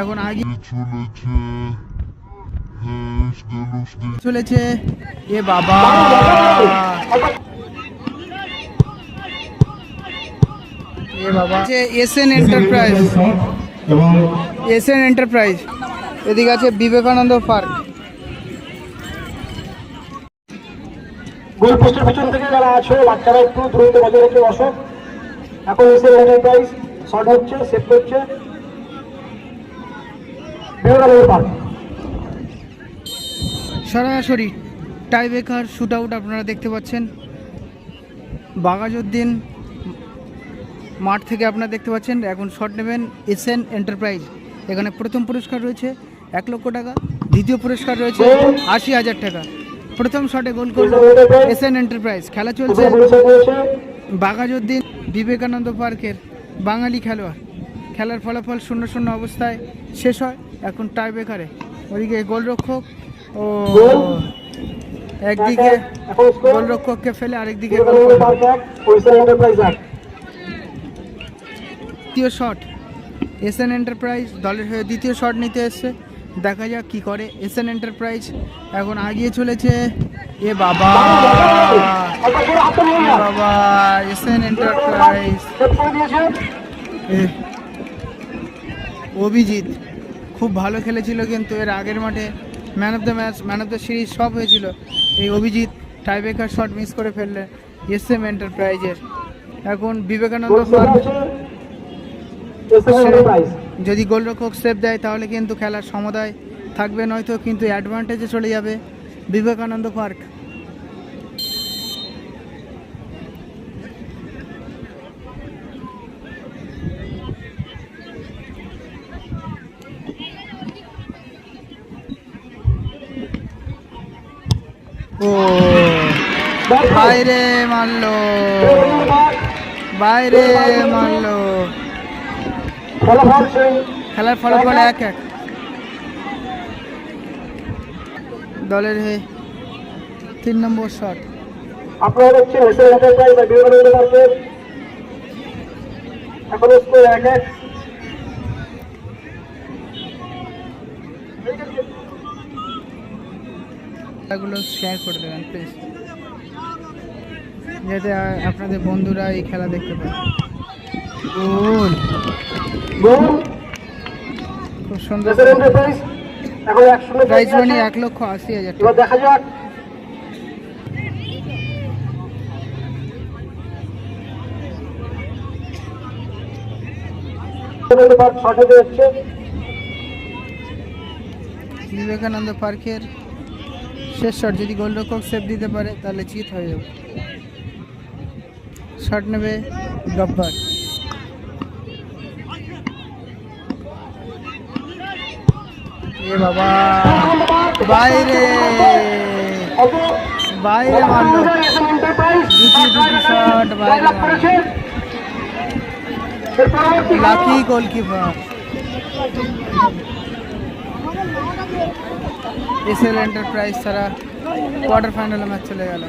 এখন আগে চলেছে এ বাবা। এ বাবা। এন এন্টারপ্রাইজ এবং এন্টারপ্রাইজ এদিকে আছে বিবেকানন্দ পার্ক। গোল পোস্টের পিছন থেকে যারা আছে বাচ্চারা একটু দ্রুত বজায় রেখে বসো। এখন এসে এন্টারপ্রাইজ শর্ট হচ্ছে সেভ করছে। সরাসরি টাইব্রেকার শুট আউট আপনারা দেখতে পাচ্ছেন। বাগাজুদ্দিন মাঠ থেকে আপনারা দেখতে পাচ্ছেন এখন শট নেবেন এসএন এন্টারপ্রাইজ এখানে প্রথম পুরস্কার রয়েছে এক লক্ষ টাকা দ্বিতীয় পুরস্কার রয়েছে আশি হাজার টাকা। প্রথম শটে গোল করল এসএন এন্টারপ্রাইজ। খেলা চলছে দিয়েছে বিবেকানন্দ পার্কের বাঙালি খেলোয়াড়। খেলার ফলাফল শূন্য শূন্য অবস্থায় শেষ হয়, এখন টাই বেকারে ওদিকে গোলরক্ষক ও একদিকে গোলরক্ষককে ফেলে আরেকদিকে দ্বিতীয় শট, এসএন এন্টারপ্রাইজ দলের হয়ে দ্বিতীয় শট নিতে এসছে। দেখা যাক কি করে এসএন এন্টারপ্রাইজ এখন আগিয়ে চলেছে। এ বাবা। বাবা এসএন এন্টারপ্রাইজ অভিজিৎ খুব ভালো খেলেছিল কিন্তু এর আগের মাঠে man of the match man of the series সব হয়েছিল। এই অভিজিৎ টাইব্রেকার শট মিস করে ফেললেন এস এম এন্টারপ্রাইজের এখন বিবেকানন্দ যদি গোলরক্ষক সেভ দেয়, তাহলে কিন্তু খেলার সমদায় থাকবে, নয়তো কিন্তু অ্যাডভান্টেজে চলে যাবে বিবেকানন্দ পার্ক। ও, বাইরে মারলো বাইরে মারলো। খেলার ফলাফল এক এক। দলের হয়ে তিন নম্বর শট। আপনারা দেখছেন এসএম এন্টারপ্রাইজ আর বিবেকানন্দ পার্কের এখন স্কোর এক এক। এগুলো শেয়ার করে দেবেন প্লিজ যাতে আপনাদের বন্ধুরা এই খেলা দেখতে পায়। গোল। খুব সুন্দর। এক মানি এক লক্ষ আশি হাজার টাকা। দেখা যাক। বিবেকানন্দ পার্কের শেষ শট যদি গোলরক্ষক সেভ দিতে পারে তাহলে চিত হয়ে যাবে। শট নেবে গব্বর এ বাবা বাইরে বাইরে মারলো এসএম এন্টারপ্রাইজ দুটি দুটি শট বাইরে লাভ করেছে এর পরবর্তী লাকি গোলকিপার এসএল এন্টারপ্রাইজ তারা কোয়ার্টার ফাইনালে ম্যাচ চলে গেল